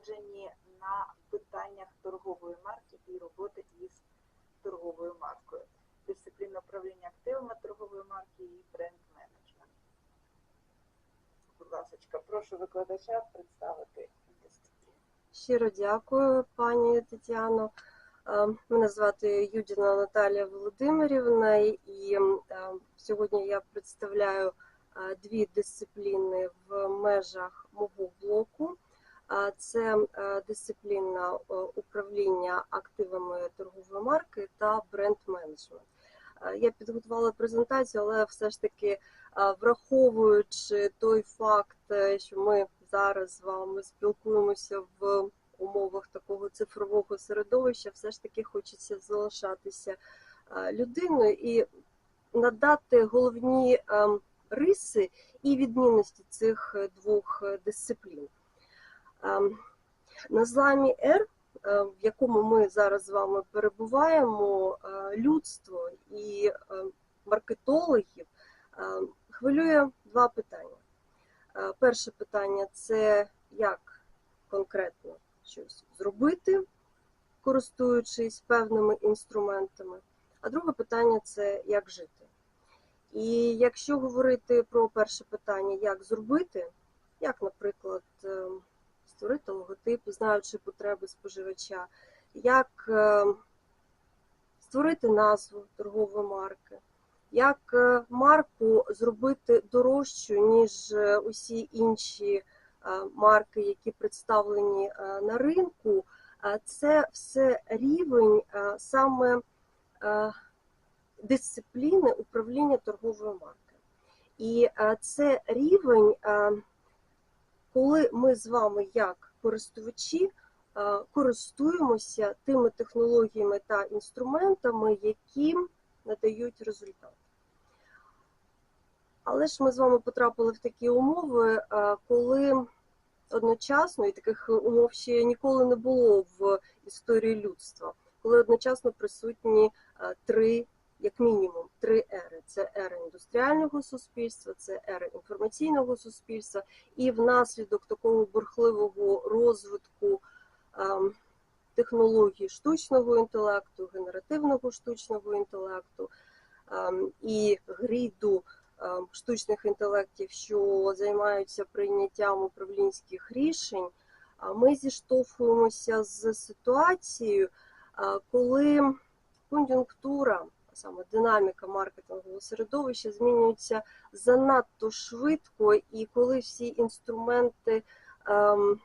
зосереджені на питаннях торгової марки і роботи із торговою маркою. Дисципліна управління активами торгової марки і бренд-менеджмент. Будь ласка, прошу викладача представити дисципліну. Щиро дякую, пані Тетяно. Е, Мене звати Юдіна Наталія Володимирівна, і е, сьогодні я представляю е, дві дисципліни в межах мого блоку. Це е, дисципліна е, управління активами торгової марки та бренд-менеджмент. Е, Я підготувала презентацію, але все ж таки, враховуючи той факт, що ми зараз з вами спілкуємося в умовах такого цифрового середовища, все ж таки хочеться залишатися людиною і надати головні е, риси і відмінності цих двох дисциплін. Ем, На зламі R, е, в якому ми зараз з вами перебуваємо, е, людство і е, маркетологів хвилює два питання. Перше питання це як конкретно щось зробити, користуючись певними інструментами. А друге питання це як жити. І якщо говорити про перше питання, як зробити, як, наприклад, е, створити логотип, знаючи потреби споживача, як е, створити назву торгової марки, як е, марку зробити дорожчу, ніж е, усі інші марки, які представлені на ринку, це все рівень саме дисципліни управління торговою маркою. І це рівень, коли ми з вами, як користувачі, е, користуємося тими технологіями та інструментами, які надають результат. Але ж ми з вами потрапили в такі умови, е, коли одночасно, і таких умов ще ніколи не було в історії людства, коли одночасно присутні е, три, як мінімум, три ери: це ера індустріального суспільства, це ера інформаційного суспільства, і внаслідок такого бурхливого розвитку ем, технологій штучного інтелекту, генеративного штучного інтелекту ем, і гріду ем, штучних інтелектів, що займаються прийняттям управлінських рішень, ми зіштовхуємося з ситуацією, коли кон'юнктура, саме динаміка маркетингового середовища змінюється занадто швидко, і коли всі інструменти, ем,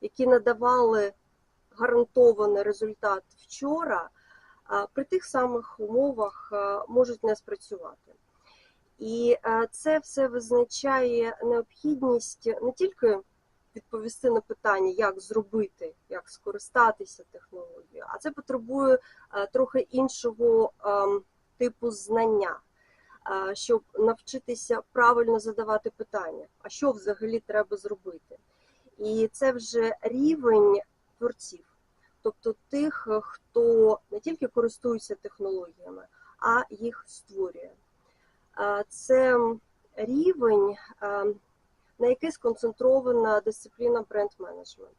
які надавали гарантований результат вчора, а, при тих самих умовах а, можуть не спрацювати. І е, це все визначає необхідність не тільки відповісти на питання, як зробити, як скористатися технологією, а це потребує е, трохи іншого ем, типу знання, е, щоб навчитися правильно задавати питання, а що взагалі треба зробити. І це вже рівень творців, тобто тих, хто не тільки користується технологіями, а їх створює. Е, Це рівень, е, на який сконцентрована дисципліна бренд-менеджмент.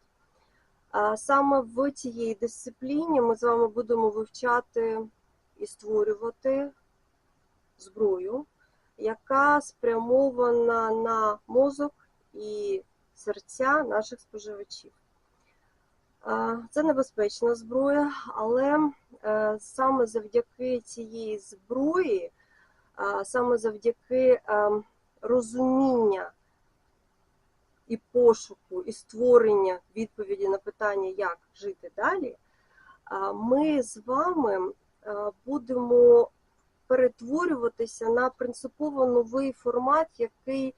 Саме в цій дисципліні ми з вами будемо вивчати і створювати зброю, яка спрямована на мозок і серця наших споживачів. Це небезпечна зброя, але е, саме завдяки цієї зброї, саме завдяки е, розуміння і пошуку, і створення відповіді на питання, як жити далі, ми з вами будемо перетворюватися на принципово новий формат, який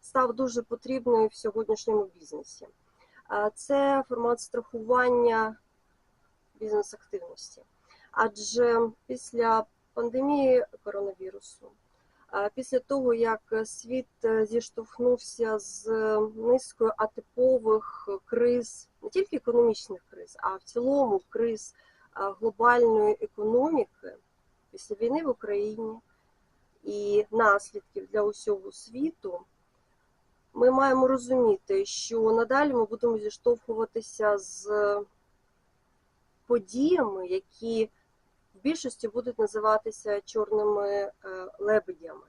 став дуже потрібною в сьогоднішньому бізнесі. Це формат страхування бізнес-активності. Адже після пандемії коронавірусу, після того, як світ е, зіштовхнувся з низкою атипових криз, не тільки економічних криз, а в цілому криз глобальної економіки після війни в Україні і наслідків для усього світу, ми маємо розуміти, що надалі ми будемо зіштовхуватися з подіями, які в більшості будуть називатися чорними е, лебедями.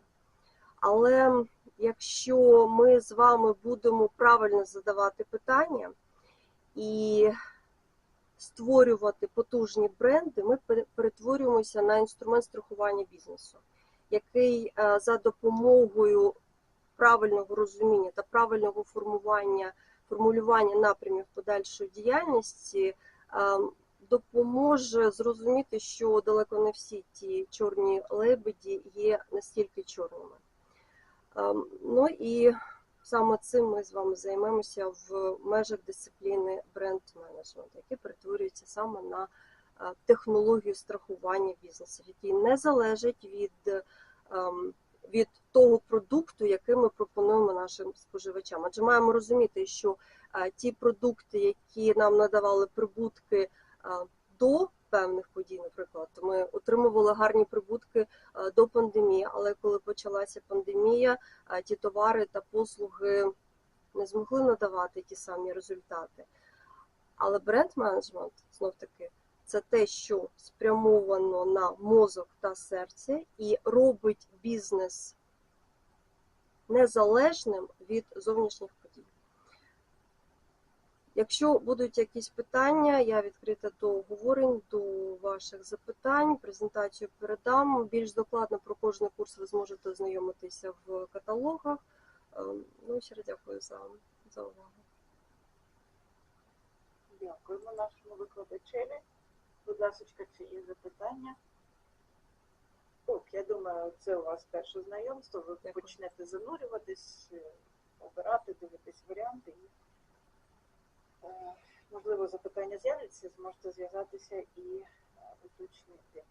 Але якщо ми з вами будемо правильно задавати питання і створювати потужні бренди, ми перетворюємося на інструмент страхування бізнесу, який е, за допомогою правильного розуміння та правильного формування формулювання напрямів подальшої діяльності е, допоможе зрозуміти, що далеко не всі ті чорні лебеді є настільки чорними. Ем, Ну і саме цим ми з вами займемося в межах дисципліни бренд менеджмент, який перетворюється саме на е, технологію страхування бізнесів, який не залежить від, ем, від того продукту, який ми пропонуємо нашим споживачам. Адже маємо розуміти, що е, ті продукти, які нам надавали прибутки до певних подій, наприклад, ми отримували гарні прибутки до пандемії, але коли почалася пандемія, ті товари та послуги не змогли надавати ті самі результати. Але бренд-менеджмент знов таки це те, що спрямовано на мозок та серце і робить бізнес незалежним від зовнішніх. Якщо будуть якісь питання, я відкрита до обговорень, до ваших запитань. Презентацію передам. Більш докладно про кожний курс ви зможете ознайомитися в каталогах. Ем, Ну, ще раз дякую за, за увагу. Дякуємо нашому викладачеві. Будь ласка, чи є запитання? Ок, я думаю, це у вас перше знайомство. Ви Дякую. почнете занурюватись, е, обирати, дивитись варіанти. Е, можливо, запитання з'являться, зможете зв'язатися і е, уточнити.